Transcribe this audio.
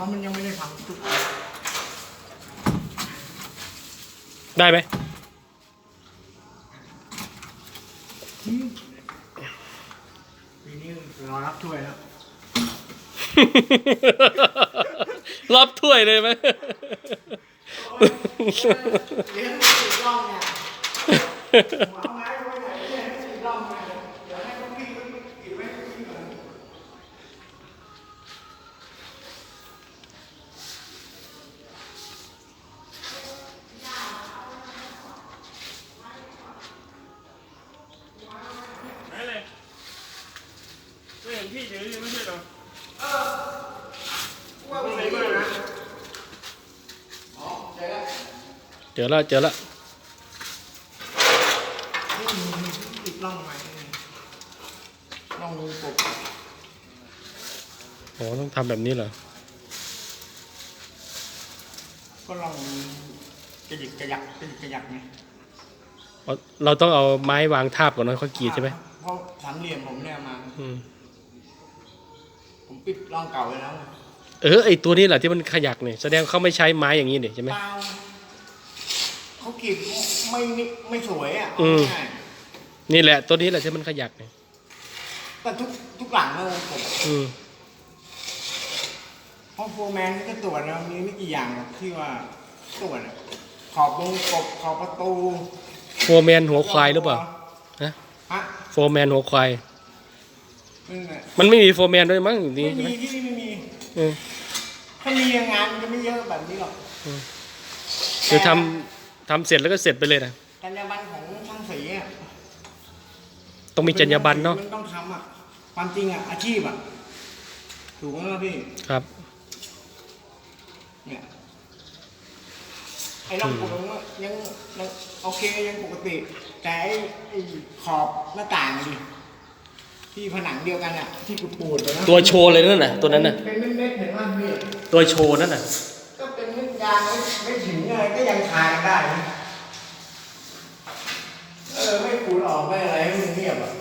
ราะมันยังไม่ได้ทำทุกได้ไหมปีนี้รอรับถ้วยแล้วรับถ้วยเลยไหม เลี้ยงสี่ร่องเนี่ยเอาไม้ไว้ไหนเนี่ยสี่ร่องเนี่ยเดี๋ยวให้พวกพี่เขาเก็บไว้ให้พี่ก่อน ไหนเลย ไม่เห็นพี่ถือไม่ใช่เหรอว่าเป็นไงบ้างนะอ๋อเจอแล้วเจอแล้วเจอแล้วนี่มีอีกร่องไหมร่องรูปกโอ้ต้องทำแบบนี้เหรอก็ร่องกระยิกกระยักกระยิกกระยักไงเอาเราต้องเอาไม้วางทาบก่อนนะค่อยกรีดใช่ไหมเพราะสามเหลี่ยมผมเนี่ยมา อืมผม ปิดร่องเก่าไว้แล้วเออไอตัวนี้แหละที่มันขยักเนี่ยแสดงเขาไม่ใช้ไม้อย่างนี้เนี่ยใช่ไหม เปล่าเขากรีดไม่ไม่ไม่สวยอะอืมเอาง่ายนี่แหละตัวนี้แหละที่มันขยักเนี่ยๆแต่ทุกทุกหลังเราผมอืมเพราะโฟร์แมนก็ตรวจนะมีไม่กี่อย่างหรอกที่ว่าตรวจอะขอบวงกบขอบประตูโฟร์แมนหัวควายหรือเปล่าฮะ ฮะโฟร์แมนหัวควาย นั่นแหละมันไม่มีโฟร์แมนด้วยมั้งนี่ไม่ใช่ไหมมีที่นี่ไม่มี เออถ้ามีงานมันจะไม่เยอะแบบนี้หรอกเดี๋ยวทำทำเสร็จแล้วก็เสร็จไปเลยนะจรรยาบรรณของช่างสีอะต้องมีจรรยาบรรณเนาะมันต้องทำอะ ความจริงอะ อาชีพอะ ถูกไหมล่ะพี่ ครับ เนี่ยไอ้ร่องปูนว่ายังยังโอเคยังปกติ แต่ไอ้ไอ้ขอบหน้าต่างดิ ที่ผนังเดียวกันอะที่กูปูดๆอะนะตัวโชว์เลยนั่นน่ะตัวนั้นน่ะเป็นเม็ดๆเห็นว่าพี่ตัวโชว์นั่นน่ะก็เป็นเม็ดยางไม่ไม่ถึงอะไรก็ยังทายได้นะเออไม่ขูดออกไม่อะไรให้มัน